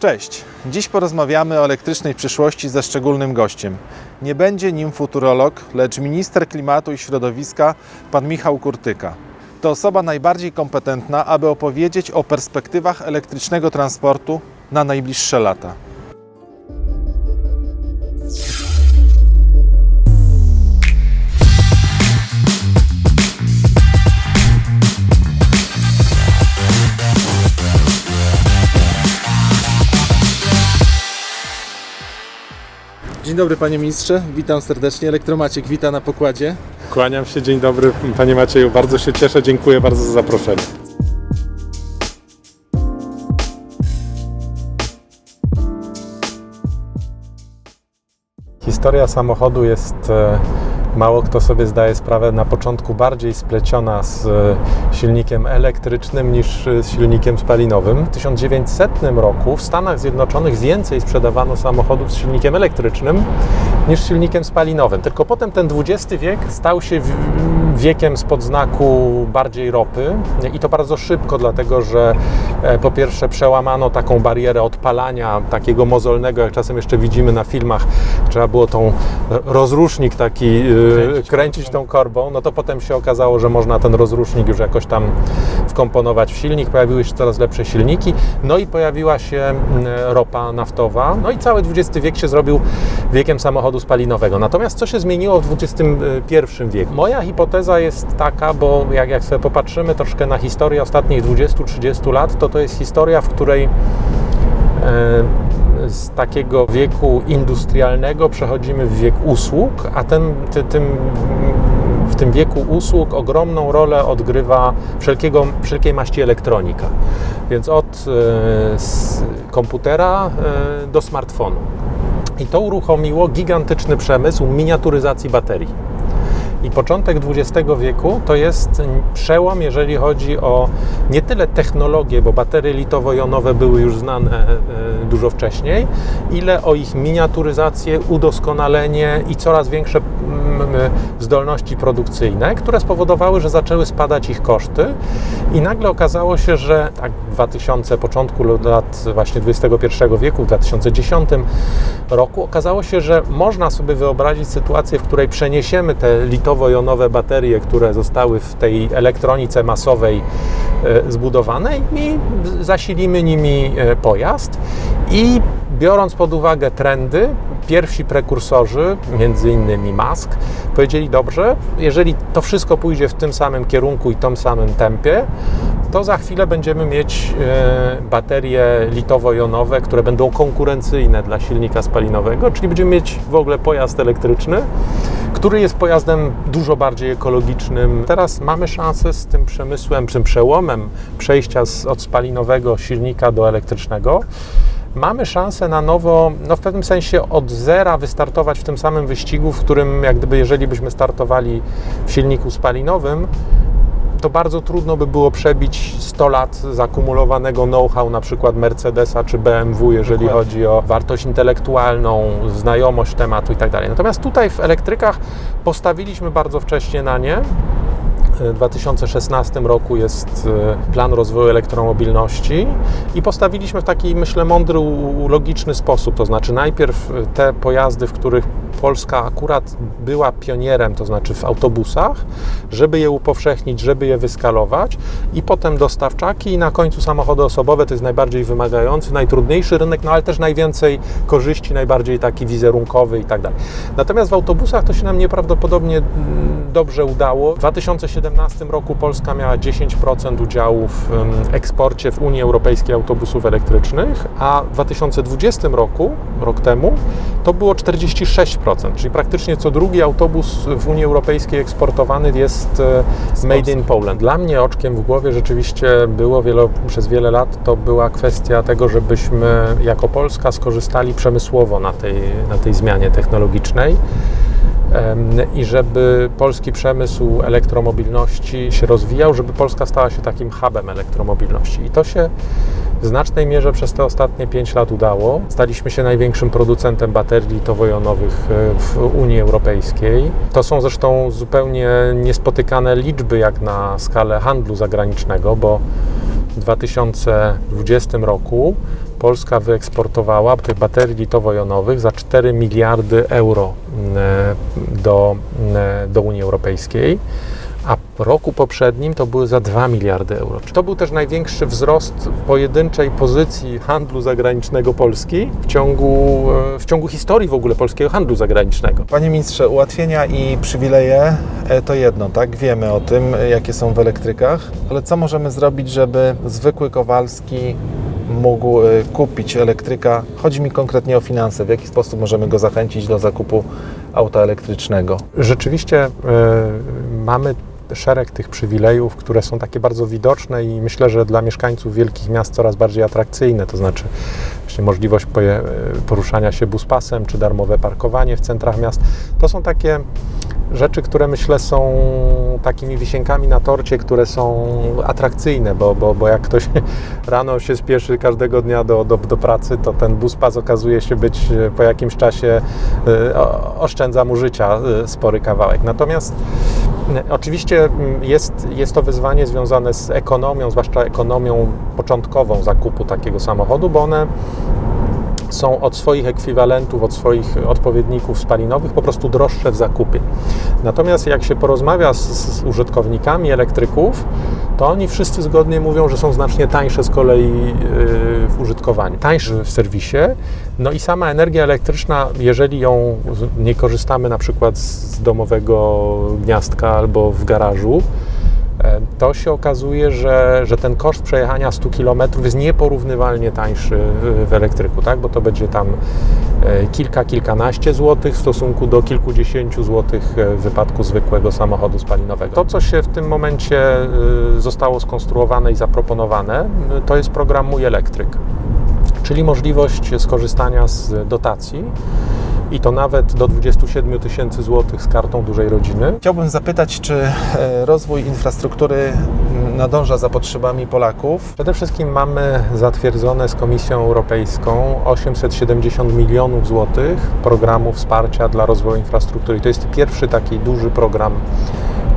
Cześć. Dziś porozmawiamy o elektrycznej przyszłości ze szczególnym gościem. Nie będzie nim futurolog, lecz minister klimatu i środowiska, pan Michał Kurtyka. To osoba najbardziej kompetentna, aby opowiedzieć o perspektywach elektrycznego transportu na najbliższe lata. Dzień dobry panie ministrze, witam serdecznie. Elektromaciek wita na pokładzie. Kłaniam się, dzień dobry Panie Macieju, bardzo się cieszę, dziękuję bardzo za zaproszenie. Historia samochodu jest, e, mało kto sobie zdaje sprawę, na początku bardziej spleciona z e, silnikiem elektrycznym niż e, z silnikiem spalinowym. W 1900 roku w Stanach Zjednoczonych więcej sprzedawano samochodów z silnikiem elektrycznym niż silnikiem spalinowym. Tylko potem ten XX wiek stał się wiekiem spod znaku bardziej ropy. I to bardzo szybko, dlatego że e, po pierwsze przełamano taką barierę odpalania takiego mozolnego, jak czasem jeszcze widzimy na filmach, trzeba było tą rozrusznik taki e, Kręcić kręcić tą korbą, no to potem się okazało, że można ten rozrusznik już jakoś tam wkomponować w silnik, pojawiły się coraz lepsze silniki, no i pojawiła się mm, ropa naftowa, no i cały XX wiek się zrobił wiekiem samochodu spalinowego. Natomiast co się zmieniło w XXI wieku? Moja hipoteza jest taka, bo jak, jak sobie popatrzymy troszkę na historię ostatnich 20-30 lat, to to jest historia, w której e, z takiego wieku industrialnego przechodzimy w wiek usług, a ten, ty, tym, w tym wieku usług ogromną rolę odgrywa wszelkiego, wszelkiej maści elektronika. Więc od e, komputera e, do smartfonu. I to uruchomiło gigantyczny przemysł miniaturyzacji baterii. I początek XX wieku to jest przełom, jeżeli chodzi o nie tyle technologię, bo baterie litowo-jonowe były już znane e, dużo wcześniej, ile o ich miniaturyzację, udoskonalenie i coraz większe mm, zdolności produkcyjne, które spowodowały, że zaczęły spadać ich koszty. I nagle okazało się, że tak w 2000, początku lat właśnie XXI wieku, w 2010 roku, okazało się, że można sobie wyobrazić sytuację, w której przeniesiemy te litowo-jonowe baterie, które zostały w tej elektronice masowej e, zbudowane i zasilimy nimi e, pojazd i biorąc pod uwagę trendy, pierwsi prekursorzy, między innymi Musk, powiedzieli dobrze, jeżeli to wszystko pójdzie w tym samym kierunku i tym samym tempie, to za chwilę będziemy mieć e, baterie litowo-jonowe, które będą konkurencyjne dla silnika spalinowego, czyli będziemy mieć w ogóle pojazd elektryczny, który jest pojazdem dużo bardziej ekologicznym. Teraz mamy szansę z tym przemysłem, z tym przełomem przejścia z, od spalinowego silnika do elektrycznego. Mamy szansę na nowo, no w pewnym sensie od zera wystartować w tym samym wyścigu, w którym jak gdyby jeżeli byśmy startowali w silniku spalinowym, to bardzo trudno by było przebić 100 lat zakumulowanego know-how na przykład Mercedesa czy BMW, jeżeli Dokładnie. chodzi o wartość intelektualną, znajomość tematu i tak dalej. Natomiast tutaj w elektrykach postawiliśmy bardzo wcześnie na nie. W 2016 roku jest e, plan rozwoju elektromobilności i postawiliśmy w taki, myślę, mądry, logiczny sposób. To znaczy, najpierw e, te pojazdy, w których Polska akurat była pionierem, to znaczy w autobusach, żeby je upowszechnić, żeby je wyskalować, i potem dostawczaki, i na końcu samochody osobowe. To jest najbardziej wymagający, najtrudniejszy rynek, no ale też najwięcej korzyści, najbardziej taki wizerunkowy i tak dalej. Natomiast w autobusach to się nam nieprawdopodobnie mm, dobrze udało. W 2017 roku Polska miała 10% udziału w em, eksporcie w Unii Europejskiej autobusów elektrycznych, a w 2020 roku, rok temu, to było 46%, czyli praktycznie co drugi autobus w Unii Europejskiej eksportowany jest e, made in Poland. Dla mnie oczkiem w głowie rzeczywiście było wielo, przez wiele lat, to była kwestia tego, żebyśmy jako Polska skorzystali przemysłowo na tej, na tej zmianie technologicznej. I żeby polski przemysł elektromobilności się rozwijał, żeby Polska stała się takim hubem elektromobilności. I to się w znacznej mierze przez te ostatnie 5 lat udało. Staliśmy się największym producentem baterii litowo-jonowych e, w Unii Europejskiej. To są zresztą zupełnie niespotykane liczby jak na skalę handlu zagranicznego, bo 2020 roku Polska wyeksportowała tych baterii litowo-jonowych za 4 miliardy euro do, do Unii Europejskiej, a roku poprzednim to były za 2 miliardy euro. To był też największy wzrost pojedynczej pozycji handlu zagranicznego Polski w ciągu, w ciągu historii w ogóle polskiego handlu zagranicznego. Panie ministrze, ułatwienia i przywileje e, to jedno, tak? Wiemy o tym, e, jakie są w elektrykach, ale co możemy zrobić, żeby zwykły Kowalski mógł e, kupić elektryka? Chodzi mi konkretnie o finanse. W jaki sposób możemy go zachęcić do zakupu auta elektrycznego? Rzeczywiście e, mamy szereg tych przywilejów, które są takie bardzo widoczne i myślę, że dla mieszkańców wielkich miast coraz bardziej atrakcyjne, to znaczy właśnie możliwość poje- poruszania się buspasem, czy darmowe parkowanie w centrach miast. To są takie rzeczy, które myślę są takimi wisienkami na torcie, które są atrakcyjne, bo, bo, bo jak ktoś rano się spieszy każdego dnia do, do, do pracy, to ten buspas okazuje się być e, po jakimś czasie, e, oszczędza mu życia e, spory kawałek. Natomiast oczywiście jest, jest to wyzwanie związane z ekonomią, zwłaszcza ekonomią początkową zakupu takiego samochodu, bo one są od swoich ekwiwalentów, od swoich odpowiedników spalinowych po prostu droższe w zakupie. Natomiast jak się porozmawia z, z użytkownikami elektryków, to oni wszyscy zgodnie mówią, że są znacznie tańsze z kolei yy, w użytkowaniu, tańsze w serwisie. No i sama energia elektryczna, jeżeli ją nie korzystamy na przykład z domowego gniazdka albo w garażu, E, to się okazuje, że, że ten koszt przejechania 100 km jest nieporównywalnie tańszy w, elektryku, tak? bo to będzie tam e, kilka, kilkanaście złotych w stosunku do kilkudziesięciu złotych e, w wypadku zwykłego samochodu spalinowego. To, co się w tym momencie e, zostało skonstruowane i zaproponowane, to jest program Mój Elektryk, czyli możliwość skorzystania z dotacji i to nawet do 27 tysięcy złotych z kartą dużej rodziny. Chciałbym zapytać, czy e, rozwój infrastruktury nadąża za potrzebami Polaków? Przede wszystkim mamy zatwierdzone z Komisją Europejską 870 milionów złotych programu wsparcia dla rozwoju infrastruktury. To jest pierwszy taki duży program,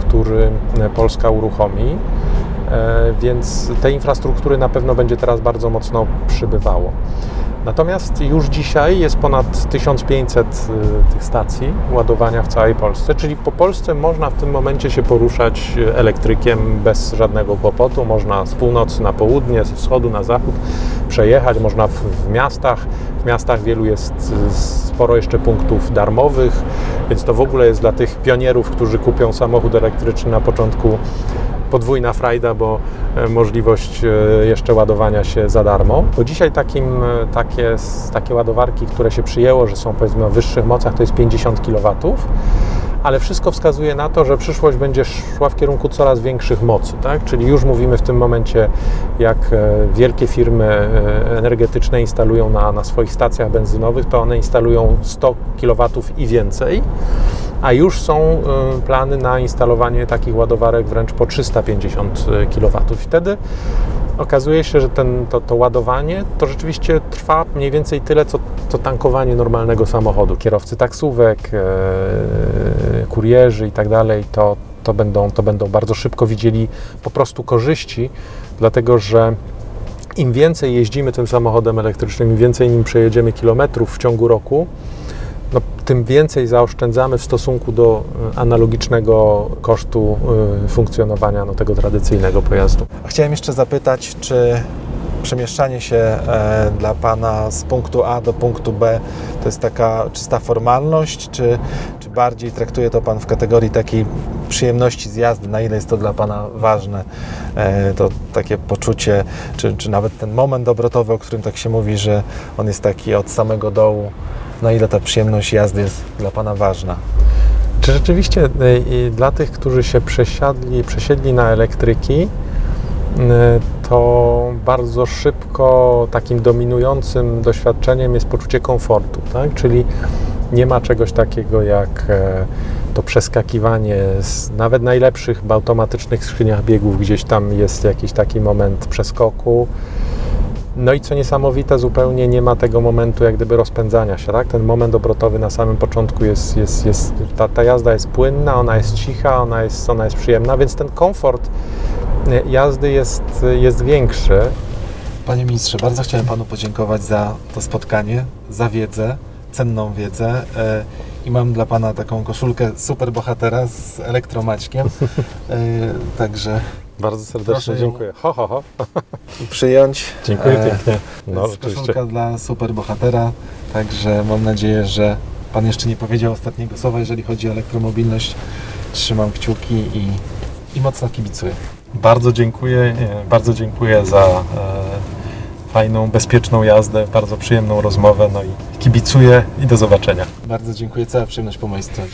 który Polska uruchomi, E, więc tej infrastruktury na pewno będzie teraz bardzo mocno przybywało. Natomiast już dzisiaj jest ponad 1500 y, tych stacji ładowania w całej Polsce, czyli po Polsce można w tym momencie się poruszać y, elektrykiem bez żadnego kłopotu. Można z północy na południe, z wschodu na zachód przejechać, można w, miastach. W miastach wielu jest y, sporo jeszcze punktów darmowych, więc to w ogóle jest dla tych pionierów, którzy kupią samochód elektryczny na początku podwójna frajda, bo e, możliwość e, jeszcze ładowania się za darmo. Bo dzisiaj takim, e, takie, takie ładowarki, które się przyjęło, że są powiedzmy o wyższych mocach, to jest 50 kW, ale wszystko wskazuje na to, że przyszłość będzie szła w kierunku coraz większych mocy, tak? Czyli już mówimy w tym momencie, jak wielkie firmy energetyczne instalują na, na swoich stacjach benzynowych, to one instalują 100 kW i więcej a już są y, plany na instalowanie takich ładowarek wręcz po 350 kW. Wtedy okazuje się, że ten, to, to ładowanie to rzeczywiście trwa mniej więcej tyle, co, co tankowanie normalnego samochodu. Kierowcy taksówek, e, kurierzy i tak dalej, to, to, będą, to będą bardzo szybko widzieli po prostu korzyści, dlatego że im więcej jeździmy tym samochodem elektrycznym, im więcej nim przejedziemy kilometrów w ciągu roku, no, tym więcej zaoszczędzamy w stosunku do e, analogicznego kosztu e, funkcjonowania no, tego tradycyjnego pojazdu. Chciałem jeszcze zapytać, czy przemieszczanie się e, dla Pana z punktu A do punktu B to jest taka czysta formalność, czy, czy bardziej traktuje to Pan w kategorii takiej przyjemności z jazdy? Na ile jest to dla Pana ważne? To takie poczucie, czy, czy nawet ten moment obrotowy, o którym tak się mówi, że on jest taki od samego dołu. Na ile ta przyjemność jazdy jest dla Pana ważna? Czy rzeczywiście i dla tych, którzy się przesiadli, przesiedli na elektryki, e, to bardzo szybko takim dominującym doświadczeniem jest poczucie komfortu, tak? Czyli nie ma czegoś takiego jak e, to przeskakiwanie z nawet najlepszych automatycznych skrzyniach biegów, gdzieś tam jest jakiś taki moment przeskoku. No i co niesamowite, zupełnie nie ma tego momentu jak gdyby rozpędzania się, tak? Ten moment obrotowy na samym początku jest, jest, jest ta, ta jazda jest płynna, ona jest cicha, ona jest, ona jest przyjemna, więc ten komfort e, jazdy jest, jest większy. Panie ministrze, bardzo chciałem panu podziękować za to spotkanie, za wiedzę, cenną wiedzę. E, I mam dla pana taką koszulkę super bohatera z elektromaćkiem. E, Także Bardzo serdecznie Proszę dziękuję. Ho, ho, ho. przyjąć. Dziękuję E, pięknie. To No, jest rzeczywiście. koszulka dla super bohatera. Także mam nadzieję, że pan jeszcze nie powiedział ostatniego słowa, jeżeli chodzi o elektromobilność. Trzymam kciuki i, i mocno kibicuję. Bardzo dziękuję, e, bardzo dziękuję za e, fajną, bezpieczną jazdę, bardzo przyjemną rozmowę, no i kibicuję i do zobaczenia. Bardzo dziękuję, cała przyjemność po mojej stronie.